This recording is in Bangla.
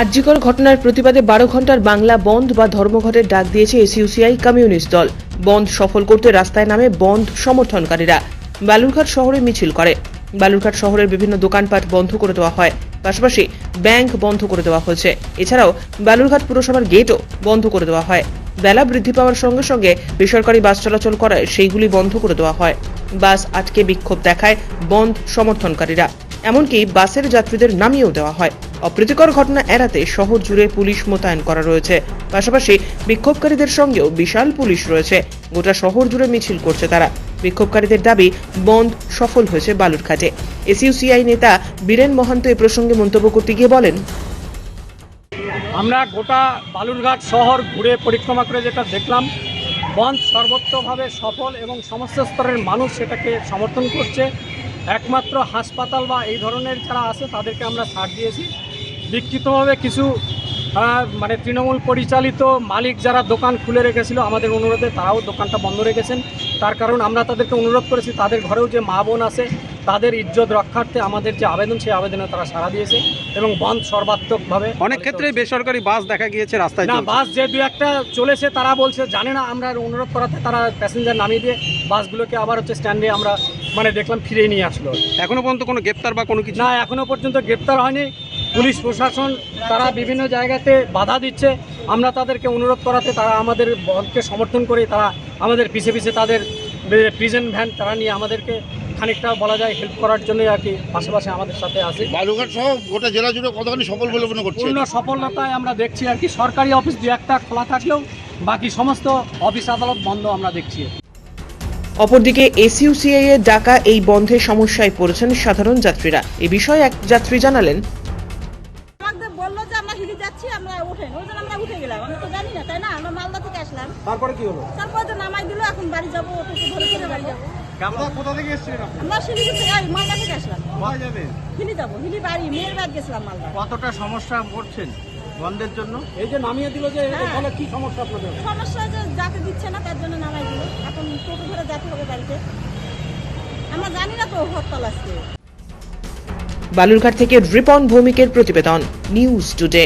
আর্যিকর ঘটনার প্রতিবাদে বারো ঘণ্টার বাংলা বন্ধ বা ধর্মঘটের ডাক দিয়েছে এসইউসিআই কমিউনিস্ট দল। বন্ধ সফল করতে রাস্তায় নামে বন্ধ সমর্থনকারীরা। বালুরঘাট শহরে মিছিল করে। বালুরঘাট শহরের বিভিন্ন দোকানপাট বন্ধ করে দেওয়া হয়। পাশাপাশি ব্যাংক বন্ধ করে দেওয়া হয়েছে। এছাড়াও বালুরঘাট পুরসভার গেটও বন্ধ করে দেওয়া হয়। বেলা বৃদ্ধি পাওয়ার সঙ্গে সঙ্গে বেসরকারি বাস চলাচল করায় সেইগুলি বন্ধ করে দেওয়া হয়। বাস আটকে বিক্ষোভ দেখায় বন্ধ সমর্থনকারীরা। এমনকি বাসের যাত্রীদের নামিয়েও দেওয়া হয়। অপ্রীতিকর ঘটনা এড়াতে শহর জুড়ে পুলিশ মোতায়েন করা রয়েছে। পাশাপাশি বিক্ষোভকারীদের সঙ্গেও বিশাল পুলিশ রয়েছে। গোটা শহর জুড়ে মিছিল করছে তারা। বিক্ষোভকারীদের দাবি, বন্ধ, সফল হয়েছে বালুরঘাটে। এসইউসিআই নেতা বীরেন মহান্ত এ প্রসঙ্গে মন্তব্য করতে গিয়ে বলেন, আমরা গোটা বালুরঘাট শহর ঘুরে পরিক্রমা করে যেটা দেখলাম, বন্ধ সর্বত্রভাবে সফল এবং সমস্ত স্তরের মানুষ সেটাকে সমর্থন করছে। একমাত্র হাসপাতাল বা এই ধরনের যারা আছে, তাদেরকে আমরা ছাড় দিয়েছি। বিক্ষিপ্তভাবে কিছু মানে তৃণমূল পরিচালিত মালিক যারা দোকান খুলে রেখেছিল আমাদের অনুরোধে তারাও দোকানটা বন্ধ রেখেছেন। তার কারণ আমরা তাদেরকে অনুরোধ করেছি তাদের ঘরেও যে মা বোন আছে তাদের ইজ্জত রক্ষার্থে আমাদের যে আবেদন সেই আবেদনে তারা সাড়া দিয়েছে এবং বন্ধ সর্বাত্মকভাবে অনেক ক্ষেত্রে বেসরকারি বাস দেখা গিয়েছে রাস্তায় না বাস যে দু একটা চলেছে তারা বলছে জানে না আমরা অনুরোধ করাতে তারা প্যাসেঞ্জার নামিয়ে দিয়ে বাসগুলোকে আবার হচ্ছে স্ট্যান্ডে আমরা মানে দেখলাম ফিরিয়ে নিয়ে আসলো। এখনও পর্যন্ত কোনো গ্রেপ্তার বা কোনো কিছু? না এখনও পর্যন্ত গ্রেপ্তার হয়নি। পুলিশ প্রশাসন তারা বিভিন্ন জায়গাতে বাধা দিচ্ছে। আমরা তাদেরকে অনুরোধ করাতে তারা আমাদের বলকে সমর্থন করে তারা আমাদের পিছে পিছে তাদের প্রিজেন্ট ভ্যান তারা নিয়ে আমাদেরকে খানিকটা বলা যায় হেল্প করার জন্য আর কি পাশাপাশি আমাদের সাথে আছে। বালুঘাট সহ গোটা জেলা জুড়ে কতখানি সফল বলে মনে করছে? পূর্ণ সফলতায় আমরা দেখছি আর কি। সরকারি অফিস দু একটা খোলা থাকলেও বাকি সমস্ত অফিস আদালত বন্ধ আমরা দেখছি। অপরদিকে এসইউসিআই এর ডাকা এই বন্ধে সমস্যায় পড়েছেন সাধারণ যাত্রীরা। এ বিষয়ে এক যাত্রী জানালেন যাচ্ছি আমরা উঠেন ওই জন্য আমরা উঠে গেলাম। আমরা তো জানি না তাই না? আমরা মালদা থেকে আসলাম। তারপরে কি হলো? তারপরে তো নামাই দিল এখন বাড়ি যাব ধরে করে বাড়ি যাব। কোথা থেকে এসেছিলেন আমরা শিলিগুড়ি থেকে মালদা থেকে আসলাম। কোথায় যাবেন? হিলি যাব হিলি বাড়ি মেয়ের বাড়ি গেছিলাম মালদা কতটা সমস্যা পড়ছেন বন্ধের জন্য? এই যে নামিয়ে দিল যে হ্যাঁ। কি সমস্যা আপনাদের? সমস্যা যে যাতে দিচ্ছে না তার জন্য নামাই দিল। এখন টোটো ধরে যেতে হবে বাড়িতে। আমরা জানি না তো হরতাল আজকে। বালুরঘাট থেকে রিপন ভৌমিকের প্রতিবেদন নিউজ টুডে।